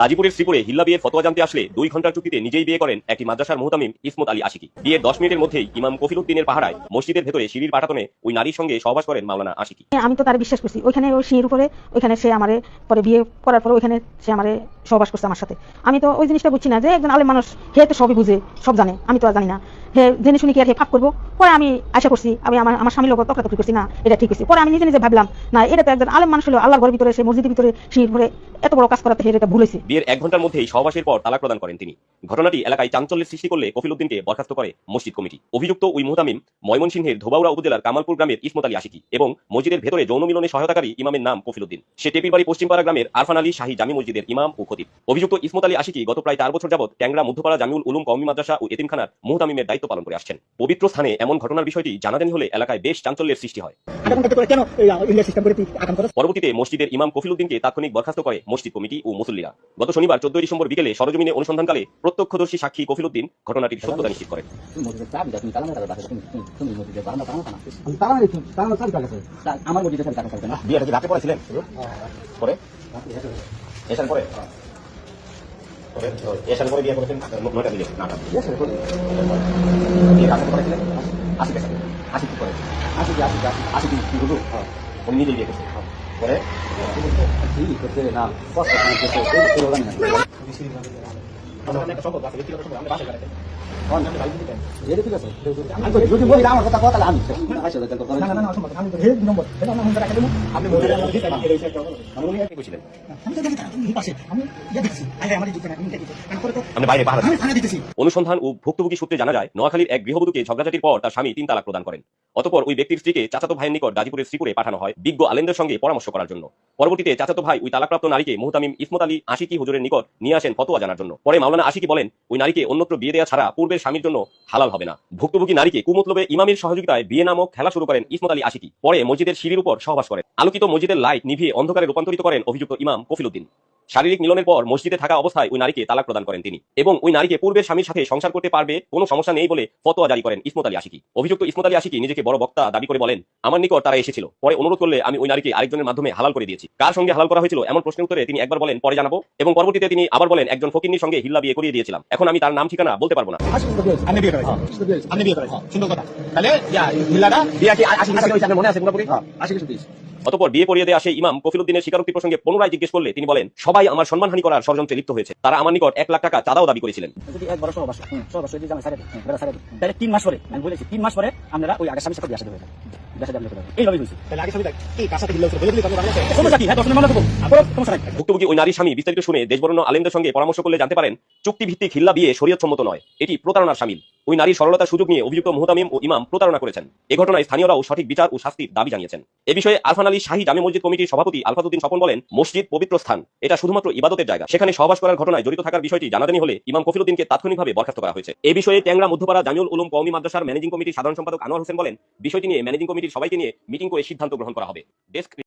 গাজীপুরের শ্রীপুরে হিল্লা বিয়ের ফতোয়া জানতে আসলে দুই ঘণ্টার চুক্তিতে নিজেই বিয়ে করেন একটি মাদ্রাসার মোহতামিম ইসমত আলী আশিকি। বিয়ের দশ মিনিটের মধ্যেই ইমাম কফিল উদ্দিনের মসজিদের ভেতরে সিঁড়ির পাঠাতনে ওই নারীর সঙ্গে সহবাস করেন মাওলানা আশিকি। আমি তো তার বিশ্বাস করছি। ওইখানে ওই সিঁড়ির উপরে, ওইখানে সে আমার পরে বিয়ে করার পর ওইখানে সে আমারে সহবাস করছে আমার সাথে। আমি তো ওই জিনিসটা বুঝছি না যে একজন আলেম মানুষ, হে তো সবই বুঝে, সব জানে, আমি তো আর জানি না। হে, জেনে শুনি কি আর হে ফাপ করব? পরে আমি আশা করছি, আমি আমার আমার স্বামীর লোক তকরাতকরি করছি, না, এটা ঠিক আছে পরে আমি নিজে নিজে ভাবলাম, না, এটা তো একজন আলেম মানুষ হলো আল্লাহর ঘরের ভিতরে সে মসজিদের ভিতরে সিঁড়ির উপরে এত বড় কাজ করাতে হে, এটা ভুলেছে বিয়ের এক ঘণ্টার মধ্যেই সহবাসের পর তালাক প্রদান করেন তিনি। ঘটনাটি এলাকায় চাঞ্চল্যের সৃষ্টি করলে কফিল উদ্দিনকে বরখাস্ত করে মসজিদ কমিটি। অভিযুক্ত ওই মুহতামিম ময়মনসিংহের ধোবাউড়া উপজেলার কামালপুর গ্রামের ইসমত আলী আশিকি এবং মসজিদের ভেতরে যৌন মিলনে সহায়তাকারী ইমামের নাম কফিল উদ্দিন সে টেপিবাড়ি পশ্চিমপাড়া গ্রামের আরফান আলী শাহী জামি মসজিদের ইমাম ও খতিব অভিযুক্ত ইসমত আলী আশিকি গত প্রায় চার বছর যাবৎ ট্যাংরা মধ্যপাড়া জামিউল উলুম কওমি মাদ্রাসা ও এতিমখানার মুহতামিমের দায়িত্ব পালন করে আসছেন। পবিত্র স্থানে এমন ঘটনার বিষয়টি জানাজানি হলে এলাকায় বেশ চাঞ্চল্যের সৃষ্টি হয়। পরবর্তীতে মসজিদের ইমাম কফিল উদ্দিনকে তাৎক্ষণিক বরখাস্ত করে মসজিদ কমিটি ও মুসল্লিরা। গত শনিবার চোদ্দই ডিসেম্বর বিকেলে সরজমিনে অনুসন্ধানকালে প্রত্যক্ষদর্শী সাক্ষী কফিল উদ্দিন ঘটনাটির সত্যতা নিশ্চিত করেন। আমার রাতে করেছিলেন পরে? এসার পরে? এসার পরে বিয়ে করেছেন নয়টা দিলে না বিয়ে রাতে করেছিলেন আশি টাকা আশি কি করে আসি কি আসি কি আসি আসি কি কি হলো উনি নিজেই বিয়ে করছেন পরে ঠিক করতে না কষ্ট করতে অনুসন্ধান ও ভুক্তভোগী সূত্রে জানা যায় নোয়াখালীর এক গৃহবধূকে ঝগড়াঝাটির পর তার স্বামী তিন তালাক প্রদান করেন। অতপর ওই ব্যক্তির স্ত্রীকে চাচাতো ভাইয়ের নিকট গাজীপুরের শ্রীপুরে পাঠানো হয় বিজ্ঞ আলেমদের সঙ্গে পরামর্শ করার জন্য। পরবর্তীতে চাচাতো ভাই ওই তালাকপ্রাপ্ত নারীকে মুহতামিম ইসমত আলী আশিকি হুজুরের নিকট নিয়ে আসেন ফতোয়া জানার জন্য। পরে মাওলানা আশিকি বলেন, ওই নারীকে অন্যত্র বিয়ে দেওয়া ছাড়া পূর্বের স্বামীর জন্য হালাল হবে না। ভুক্তভোগী নারীকে কুমতলবে ইমামের সহযোগিতায় বিয়ে নামক খেলা শুরু করেন ইসমত আলী আশিকি। পরে মসজিদের সিঁড়ির উপর সহবাস করেন। আলোকিত মসজিদের লাইট নিভিয়ে অন্ধকারে রূপান্তরিত করেন অভিযুক্ত ইমাম কফিল উদ্দিন শারীরিক মিলনের পর মসজিদে থাকা অবস্থায় ওই নারীকে তালাক প্রদান করেন তিনি এবং ওই নারীকে পূর্বের স্বামীর সাথে সংসার করতে পারবে কোনো সমস্যা নেই বলে ফতোয়া জারি করেন ইসমত আলী আশিকি। অভিযুক্ত ইসমত আলী আশিকি নিজেকে বড় বক্তা দাবি করে বলেন, আমার নিকট তারা এসেছিল। পরে অনুরোধ করলে আমি ওই নারীকে আরেকজনের মাধ্যমে হালাল করে দিয়েছি। কার সঙ্গে হালাল করা হয়েছিল এমন প্রশ্নের উত্তরে তিনি একবার বলেন পরে জানাব এবং পরবর্তীতে তিনি আবার বলেন একজন ফকিন্নির সঙ্গে হিল্লা বিয়ে করিয়ে দিয়েছিলাম। এখন আমি তার নাম ঠিকানা বলতে পারব না। অতপর বিয়ে পড়িয়ে দেওয়া সেই ইমাম কফিল উদ্দিনের স্বীকারোক্তি প্রসঙ্গে পুনরায় জিজ্ঞেস করলে তিনি বলেন সবাই আমার সম্মানহানি করার ষড়যন্ত্রে লিপ্ত হয়েছে। তারা আমার নিকট এক লাখ টাকা চাঁদাও দাবি করেছিলেন। তিন মাস পরে আমি বলেছি তিন মাস পরে আমরা ওই আগে সাথে হ্যাঁ ভুক্তভোগী ওই নারী স্বামী বিস্তারিত শুনে দেশবরণ্য আলেমদের সঙ্গে পরামর্শ করলে জানতে পারেন চুক্তিভিত্তিক হিল্লা বিয়ে শরীয়তসম্মত নয়। এটি প্রতারণার সামিল। ওই নারীর সরলতার সুযোগ নিয়ে অভিযুক্ত মুহতামিম ও ইমাম প্রতারণা করেছেন। এ ঘটনায় স্থানীয়রাও সঠিক বিচার ও শাস্তির দাবি জানিয়েছেন। এ বিষয়ে আলফান আলী শাহী জামে মসজিদ কমিটির সভাপতি আলফাদুদ্দিন স্বপন বলেন মসজিদ পবিত্র স্থান। এটা শুধুমাত্র ইবাদতের জায়গা। সেখানে সহবাস করার ঘটনায় জড়িত থাকার বিষয়টি জানাজানি হলে ইমাম কফিলুদ্দিনকে তাৎক্ষণিকভাবে বরখাস্ত করা হয়েছে। এ বিষয়ে ট্যাংরা মধ্যপাড়া জামিউল উলুম কওমি মাদ্রাসার ম্যানেজিং কমিটির সাধারণ সম্পাদক আনোয়ার হোসেন বলেন বিষয়টি নিয়ে ম্যানেজিং কমিটির সবাইকে নিয়ে মিটিং করে সিদ্ধান্ত গ্রহণ করা হবে। ডেস্ক